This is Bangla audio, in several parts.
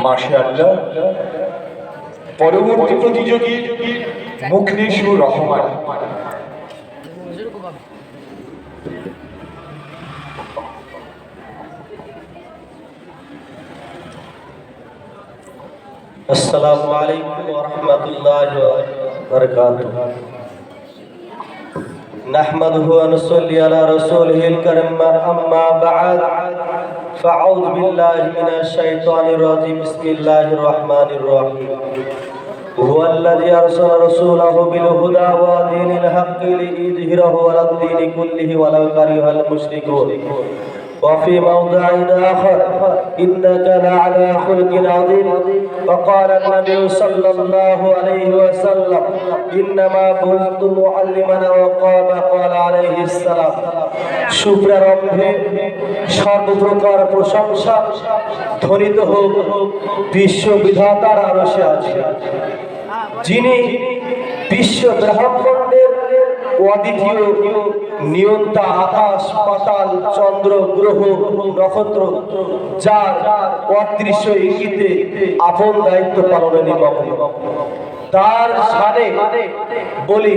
মাশাআল্লাহ পরবর্তী প্রতিযোগী মুখলিসুর রহমান السلام عليكم ورحمة الله وبركاته نحمده ونصلي على رسوله الكريم أما بعد فأعوذ بالله من الشيطان الرجيم بسم الله الرحمن الرحيم هو الذي أرسل رسوله بالهدى ودين الحق ليظهره على الدين كله ولو كره المشركون وفي موضع آخر إنك لعلى خلق عظيم وقال النبي صلى الله عليه وسلم إنما بعثت معلما وقام قال عليه السلام শুভ্রারম্ভে সর্বপ্রকার প্রশংসা ধ্বনিত হোক বিশ্ববিধাতার আরশে আছে যিনি বিশ্ব ব্রহ্মাণ্ডের অদ্বিতীয় নিয়ন্তা আকাশ, পাতাল, চন্দ্র, গ্রহ, নক্ষত্র, যার অদৃশ্য ইঙ্গিতে আপন দায়িত্ব পালনে নিমগ্ন। তার সানে বলি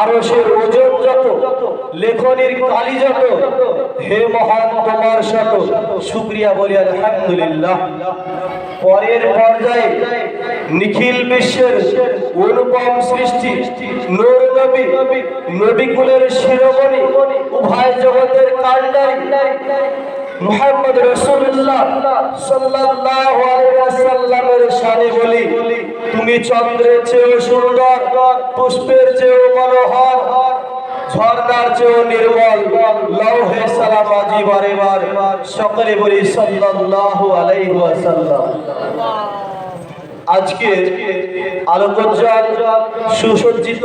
আরও সে ওজন যত, লেখনির কালি যত, হে মহান তোমার শত শুক্রিয়া বলি আলহামদুলিল্লাহ। পরের পর্যায়ে নিখিল বিশ্বের অনুপম সৃষ্টি, নূর নবী নবী কুলের শিরোমণি, উভয় জগতের কান্ডারি। মুহাম্মদ রাসূলুল্লাহ সাল্লাল্লাহু আলাইহি ওয়াসাল্লামের শানে বলি, তুমি চন্দ্রের চেয়েও সুন্দর, পুষ্পের চেয়েও মনোহর, ঝর্ণার চেয়েও নির্মল, লৌহে সালাম আজি বারে বার সকলে বলি, সাল্লাল্লাহু আলাইহি ওয়াসাল্লাম। আজকে আলোকোজ্জ্বল সুসজ্জিত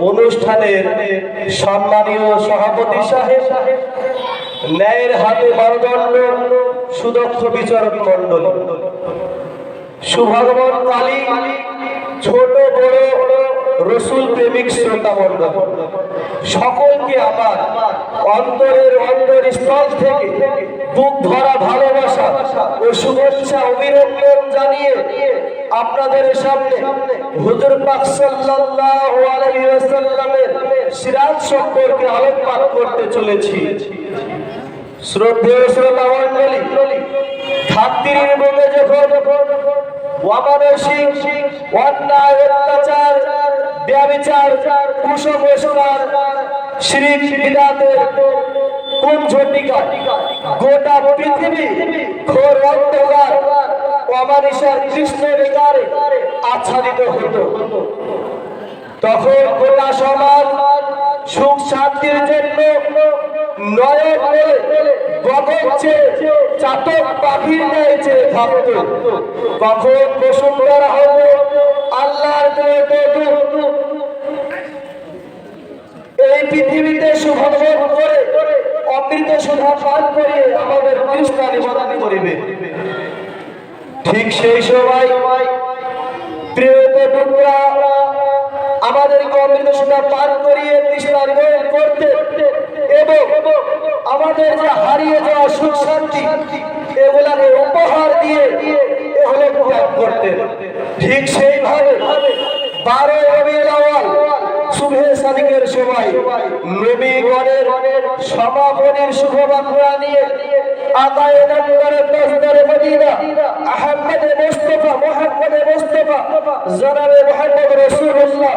অনুষ্ঠানের সম্মানীয় সভাপতি সাহেব, ন্যায়ের হাতে মানদণ্ড সুদক্ষ বিচারক মন্ডল সুভগবান কালী ছোট বড় রসুল প্রেমিক শ্রোতা মন্ডল সকলকে আমার অন্তরের অন্তর স্থল থেকে বুক ভরা ভালোবাসা ও শুভেচ্ছা অভিনন্দন জানিয়ে আপনাদের সামনে হুজুর পাক সাল্লাল্লাহু আলাইহি ওয়াসাল্লামের সিরাত সম্পর্কে আলোকপাত করতে চলেছি। শ্রদ্ধেয় শ্রোতা মণ্ডলী ধাত্রীর বলে যখন অমানসিক অন্যায়, অত্যাচার, ব্যবিচার, কুসংস্কার, শিরিক বিদাতের কোন ঝটিকা, গোটা পৃথিবী ঘোর অন্ধকার অমানিসার কৃষ্ণ বেকারে আচ্ছাদিত হতো তখন গোটা সমাজ সুখ শান্তির জন্য এই পৃথিবীতে শুভভোগ করে অমৃত সুধা পান করে আমাদের কৃষ্ণ নিবারণ করিবে। ঠিক সেই সময় প্রিয় বন্ধুরা, আমাদেরকে অমৃত সুধা পান করিয়ে কৃষ্ণ নিবারণ করতে এবং আমাদের যে হারিয়ে যাওয়া সুখ শান্তি, এগুলাকে উপহার দিয়ে এগুলো ত্যাগ করতে। ঠিক সেইভাবে বারো রবিউল আউয়াল শুভে সাদিকের সময় নবীগণের সমাপনের শুভবার্তা নিয়ে আদায় নগরে দস্তরে Medina. Ahmad Mustafa, Muhammad Mustafa, জনাবে মুহাম্মদ রাসূলুল্লাহ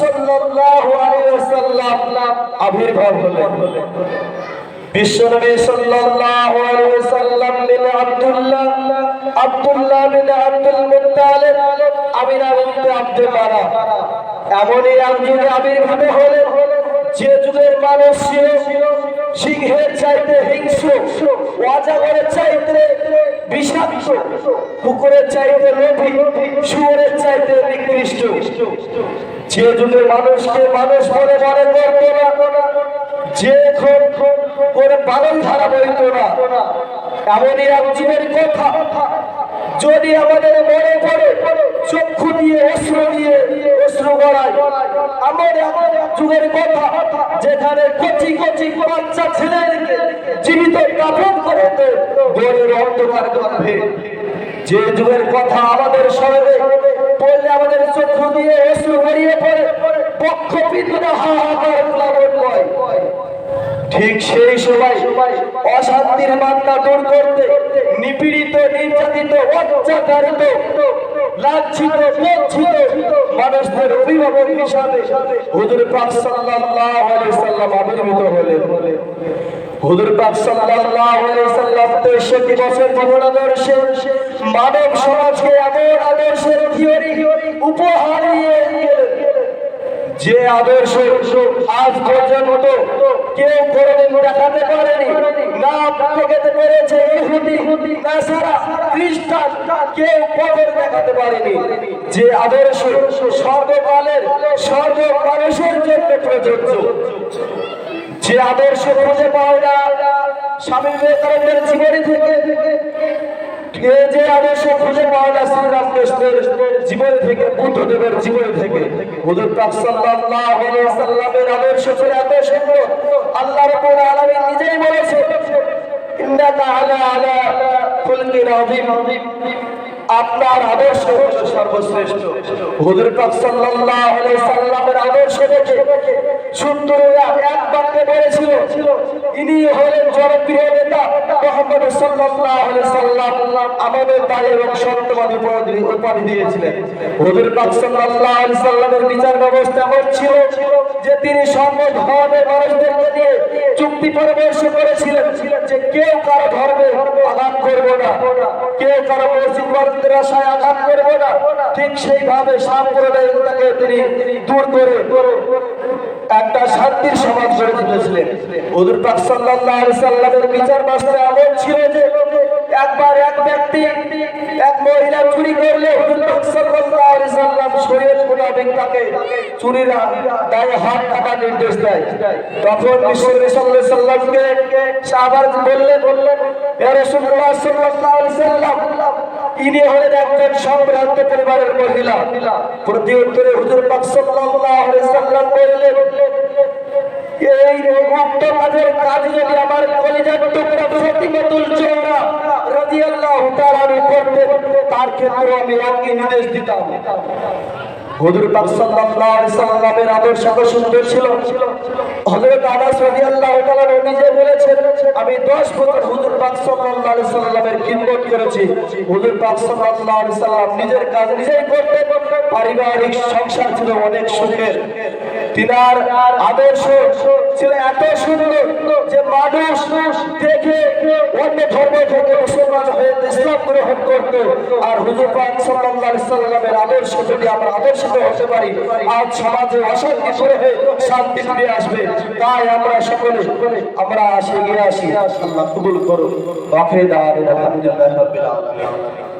সাল্লাল্লাহু আলাইহি ওয়াসাল্লাম আবির্ভাব হলেন। আবির্ভাব হলেন, যে যুগের মানুষ সিংহের চাইতে হিংস্র অজাগরের চাইতে বিষাক্ত, কুকুরের চাইতে লোভী, শুয়োরের চাইতে নিকৃষ্ট। যে যুগে মানুষকে মানুষ বলে মনে করতো না, যে করে পালন ধারা বইত না। এমনই এক জীবের কথা যদি আমাদের মনে পড়ে, চক্ষু দিয়ে অস্ত্র দিয়ে অস্ত্র গড়ায়, আমার এমন যুগের কথা যেখানে কচি কচি বাচ্চা ছেলেদেরকে জীবিত কাপড় করে গড়ের অন্ধকার গর্ভে। যে যুগের কথা আমাদের স্মরণে পড়লে আমাদের চক্ষু দিয়ে অশ্রু বেরিয়ে পড়ে পক্ষপিতরা হাহাকার প্লাবন হয়। ঠিক সেই সময় অশান্তির মাত্রা দূর করতে নিপীড়িত, নির্যাতিত, অত্যাচারিত, লাঞ্ছিত, বঞ্চিত মানুষদের অভিভাবক হিসাবে হুজুর পাক সাল্লাল্লাহু আলাইহি সাল্লাম আবির্ভূত হলেন। হুজুর পাক সাল্লাল্লাহু আলাইহি সাল্লাম 63 বছর জীবন আদর্শে মানব সমাজকে এমন আদর্শের থিওরি উপহার দিয়ে যে আদর্শ আজ পর্যন্ত কেউ কোনোদিন দেখাতে পারেনি। না দেখাতে পেরেছে ইহুদি নাসারা খ্রিস্টান, কেউ পথের দেখাতে পারেনি। যে আদর্শ সর্বকালের সর্ব মানুষের জন্য প্রযোজ্য। যে আদর্শ খুঁজে পাওয়া স্বামী বিবেকানন্দের জীবনী থেকে। যে আদর্শ খুঁজে পাওয়া যায় শ্রীরামকৃষ্ণের জীবন থেকে, বুদ্ধদেবের জীবন থেকে, হুজুর পাক সাল্লাল্লাহু আলাইহি সাল্লামের আদর্শ ছিল এত সুন্দর আল্লাহ রাব্বুল আলামিন নিজেই বলেছে ইন্নাকা আলা আলা খুলকিন আযীম। আপনার আদর্শ সর্বশ্রেষ্ঠ। হুজুর পাক সাল্লাল্লাহু আলাইহি সাল্লামের আদর্শ দেখে সুন্দররা এক বাক্যে বলেছিল, ইনি হলেন জনপ্রিয় নেতা মুহাম্মদ সাল্লাল্লাহু আলাইহি সাল্লাম। আমাদের দায় এবং সত্যবাদী উপাধি দিয়েছিলেন। হুজুর পাক সাল্লাল্লাহু আলাইহি সাল্লামের বিচার ব্যবস্থা এমন ছিল যে তিনি সর্ব ধর্মের মানুষদেরকে নিয়ে চুক্তি পরামর্শ করেছিলেন যে কেউ কারও ধর্মে আঘাত করবে না। কেউ কারও মসজিদ মাদ্রাসায় আঘাত করবে না। ঠিক সেইভাবে সাম্প্রদায়িকতাকে তিনি দূর করে একটা শান্তির সমাজ গড়ে তুলেছিলেন। হুজুর পাক সাল্লাল্লাহু আলাইহি সাল্লামের বিচার বাস্তে এমন ছিল যে একবার এক ব্যক্তি এক মহিলা চুরি করলে হুজুর পাক সাল্লাল্লাহু আলাইহি সাল্লাম শরীয়ত মোতাবেক তাকে চুরির দায়ে হাত কাটার নির্দেশ দেয়। তখন বিশ্বনবী সাল্লাল্লাহু সাল্লামকে সাহাবার বললেন বললেন রাসূলুল্লাহ সাল্লাল্লাহু সাল্লাম, ইনি হলেন একজন সম্ভ্রান্ত পরিবারের মহিলা। প্রতি উত্তরে হুজুর পাক সাল্লাল্লাহু সাল্লাম বললেন, এই গুপ্ত কাজের কাজ যদি আমার কলিজার টুকরা ফতিমাতুল জোহরা রাদিয়াল্লাহু তাআলা করতেন তার ক্ষেত্রে আমি একই নির্দেশ দিতাম। হুজুর পাক সাল্লাল্লাহু আলাইহি সাল্লামের আদর্শ কত সুন্দর ছিল। হযরত আনাস রাদিয়াল্লাহু তাআলা নিজে বলেছেন, আমি 10 বছর হুজুর পাক সাল্লাল্লাহু আলাইহি সাল্লামের খিদমত করেছি। হুজুর পাক সাল্লাল্লাহু আলাইহি সাল্লাম নিজের কাজ নিজেই করতেন। পারিবারিক সংসার ছিল অনেক সুখের। তিনার আদর্শ ছিল এত সুন্দর যে মানুষ দেখে অন্য ধর্ম থেকে মুসলমান হয়ে ইসলাম গ্রহণ করত। আর হুজুর পাক সাল্লাল্লাহু সাল্লামের আদর্শ যদি আমরা আদর্শিত হতে পারি, আজ সমাজে অশান্তি হয়ে শান্তি ফিরে আসবে। তাই আমরা সকলে, আমরা আসি এগিয়ে আসি। আল্লাহ কবুল করুন ওয়াকিদা আলহামদুলিল্লাহ রাব্বিল আলামিন।